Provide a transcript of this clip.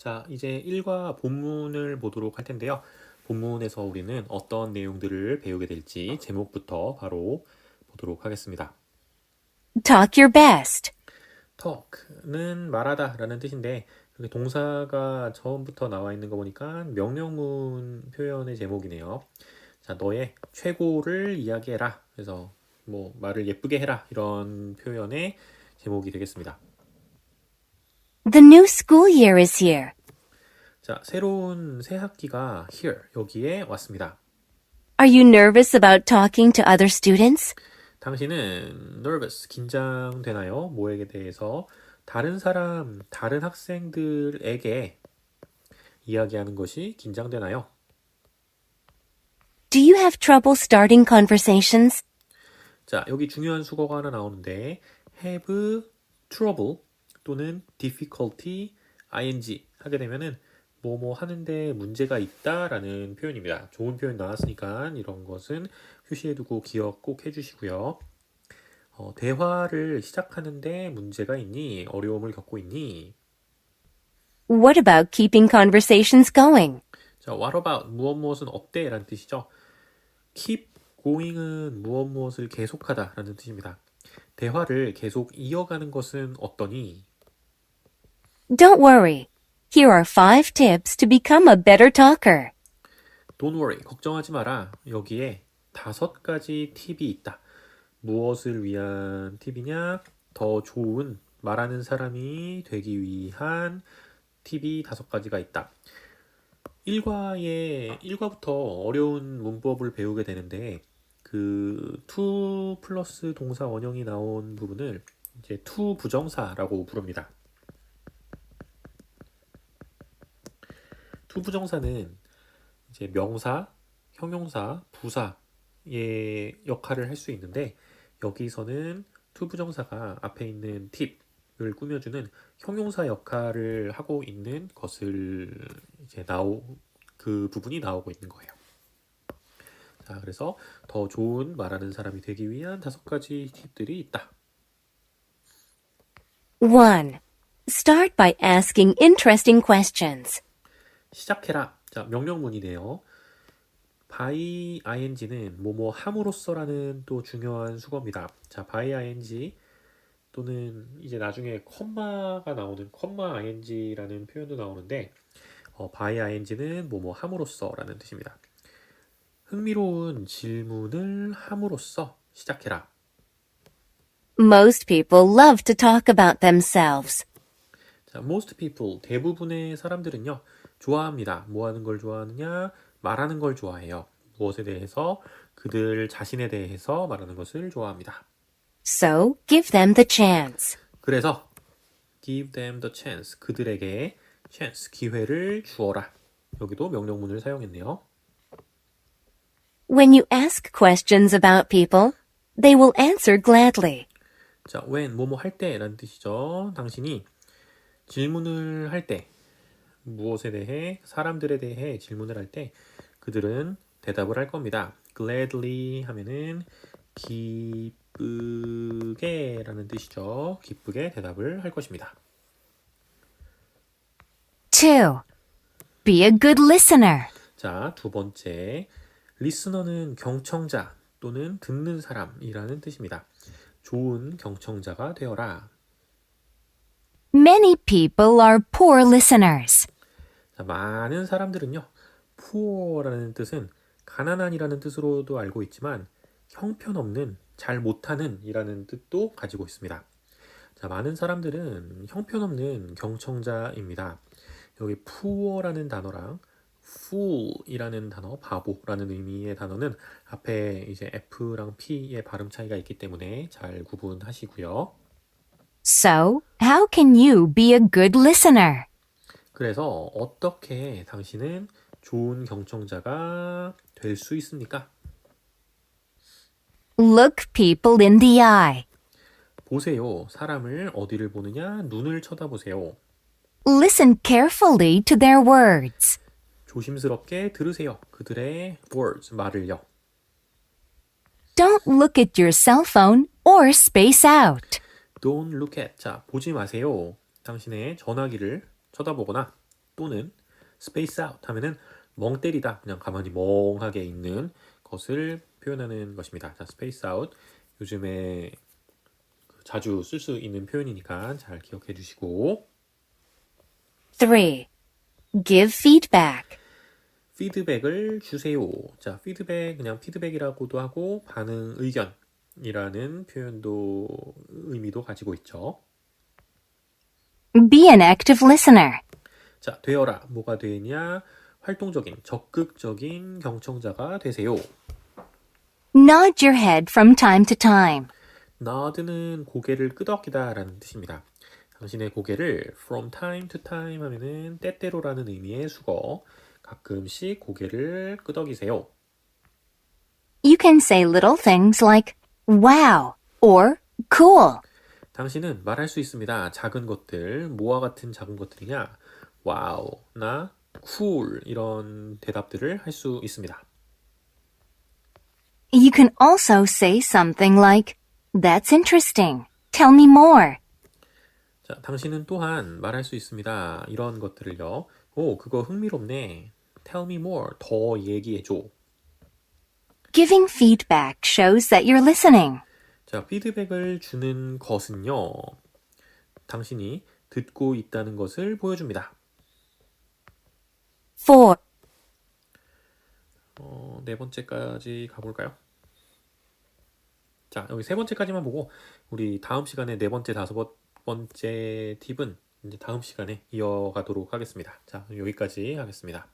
자, 이제 1과 본문을 보도록 할 텐데요. 본문에서 우리는 어떤 내용들을 배우게 될지 제목부터 바로 보도록 하겠습니다. Talk your best. talk는 말하다 라는 뜻인데 여기 동사가 처음부터 나와 있는 거 보니까 명령문 표현의 제목이네요. 자, 너의 최고를 이야기해라. 그래서 뭐 말을 예쁘게 해라 이런 표현의 제목이 되겠습니다. The new school year is here. 자, 새로운 새 학기가 here 여기에 왔습니다. Are you nervous about talking to other students? 당신은 nervous 긴장되나요? 뭐에게 대해서 다른 사람, 다른 학생들에게 이야기하는 것이 긴장되나요? Do you have trouble starting conversations? 자, 여기 중요한 수거가 하나 나오는데 have trouble 또는 difficulty ing 하게 되면은 뭐뭐 하는데 문제가 있다라는 표현입니다. 좋은 표현 나왔으니까 이런 것은 표시해두고 기억 꼭 해주시고요. 어, 대화를 시작하는데 문제가 있니? 어려움을 겪고 있니? What about keeping conversations going? 자, what about 무엇 무엇은 어때? 라는 뜻이죠. keep going은 무엇 무엇을 계속하다 라는 뜻입니다. 대화를 계속 이어가는 것은 어떠니? Don't worry. Here are five tips to become a better talker. Don't worry, 걱정하지 마라. 여기에 다섯 가지 팁이 있다. 무엇을 위한 팁이냐? 더 좋은 말하는 사람이 되기 위한 팁이 다섯 가지가 있다. 1과에 1과부터 어려운 문법을 배우게 되는데 그 to 플러스 동사 원형이 나온 부분을 이제 to 부정사라고 부릅니다. To 부정사는 이제 명사, 형용사, 부사의 역할을 할 수 있는데 여기서는 to 부정사가 앞에 있는 팁을 꾸며주는 형용사 역할을 하고 있는 것을 이제 나오 그 부분이 나오고 있는 거예요. 자, 그래서 더 좋은 말하는 사람이 되기 위한 다섯 가지 팁들이 있다. 1. Start by asking interesting questions. 시작해라. 자, 명령문이네요. by ing는 뭐뭐 함으로써라는 또 중요한 수거입니다. 자, by ing 또는 이제 나중에 컴마가 나오는 컴마 ing라는 표현도 나오는데 어, by ing는 뭐뭐 함으로써라는 뜻입니다. 흥미로운 질문을 함으로써 시작해라. Most people love to talk about themselves. 자, most people 대부분의 사람들은요 좋아합니다. 뭐 하는 걸 좋아하느냐? 말하는 걸 좋아해요. 무엇에 대해서 그들 자신에 대해서 말하는 것을 좋아합니다. So give them the chance. 그래서 give them the chance 그들에게 chance 기회를 주어라. 여기도 명령문을 사용했네요. When you ask questions about people, they will answer gladly. 자, when 뭐뭐 할 때라는 뜻이죠. 당신이 질문을 할 때 무엇에 대해 사람들에 대해 질문을 할 때 그들은 대답을 할 겁니다. gladly 하면은 기쁘게 라는 뜻이죠. 기쁘게 대답을 할 것입니다. 2. Be a good listener. 자, 두 번째. 리스너는 경청자 또는 듣는 사람이라는 뜻입니다. 좋은 경청자가 되어라. Many people are poor listeners. 자, 많은 사람들은요, poor라는 뜻은 가난한이라는 뜻으로도 알고 있지만 형편없는, 잘 못하는 이라는 뜻도 가지고 있습니다. 자, 많은 사람들은 형편없는 경청자입니다. 여기 poor라는 단어랑 fool이라는 단어, 바보라는 의미의 단어는 앞에 이제 F랑 P의 발음 차이가 있기 때문에 잘 구분하시고요. So, how can you be a good listener? 그래서 어떻게 당신은 좋은 경청자가 될 수 있습니까? Look people in the eye. 보세요. 사람을 어디를 보느냐? 눈을 쳐다보세요. Listen carefully to their words. 조심스럽게 들으세요. 그들의 words, 말을요. Don't look at your cell phone or space out. Don't look at. 자, 보지 마세요. 당신의 전화기를 쳐다보거나 또는 space out 하면은 멍 때리다 그냥 가만히 멍하게 있는 것을 표현하는 것입니다. 자, space out 요즘에 그 자주 쓸 수 있는 표현이니까 잘 기억해 주시고 3. Give feedback. 피드백을 주세요. 자, 피드백 그냥 피드백이라고도 하고 반응 의견 이라는 표현도 의미도 가지고 있죠. Be an active listener. 자, 되어라. 뭐가 되냐? 활동적인, 적극적인 경청자가 되세요. Nod your head from time to time. nod는 고개를 끄덕이다라는 뜻입니다. 당신의 고개를 from time to time 하면은 때때로라는 의미의 수거. 가끔씩 고개를 끄덕이세요. You can say little things like wow or cool. 당신은 말할 수 있습니다. 작은 것들, 뭐와 같은 작은 것들이냐? 와우, 나, 쿨 이런 대답들을 할 수 있습니다. You can also say something like that's interesting. Tell me more. 자, 당신은 또한 말할 수 있습니다. 이런 것들을요. 오, 그거 흥미롭네. Tell me more. 더 얘기해 줘. Giving feedback shows that you're listening. 자, 피드백을 주는 것은요. 당신이 듣고 있다는 것을 보여줍니다. 4. 어, 네 번째까지 가볼까요? 자, 여기 세 번째까지만 보고 우리 다음 시간에 네 번째, 다섯 번째 팁은 이제 다음 시간에 이어가도록 하겠습니다. 자, 여기까지 하겠습니다.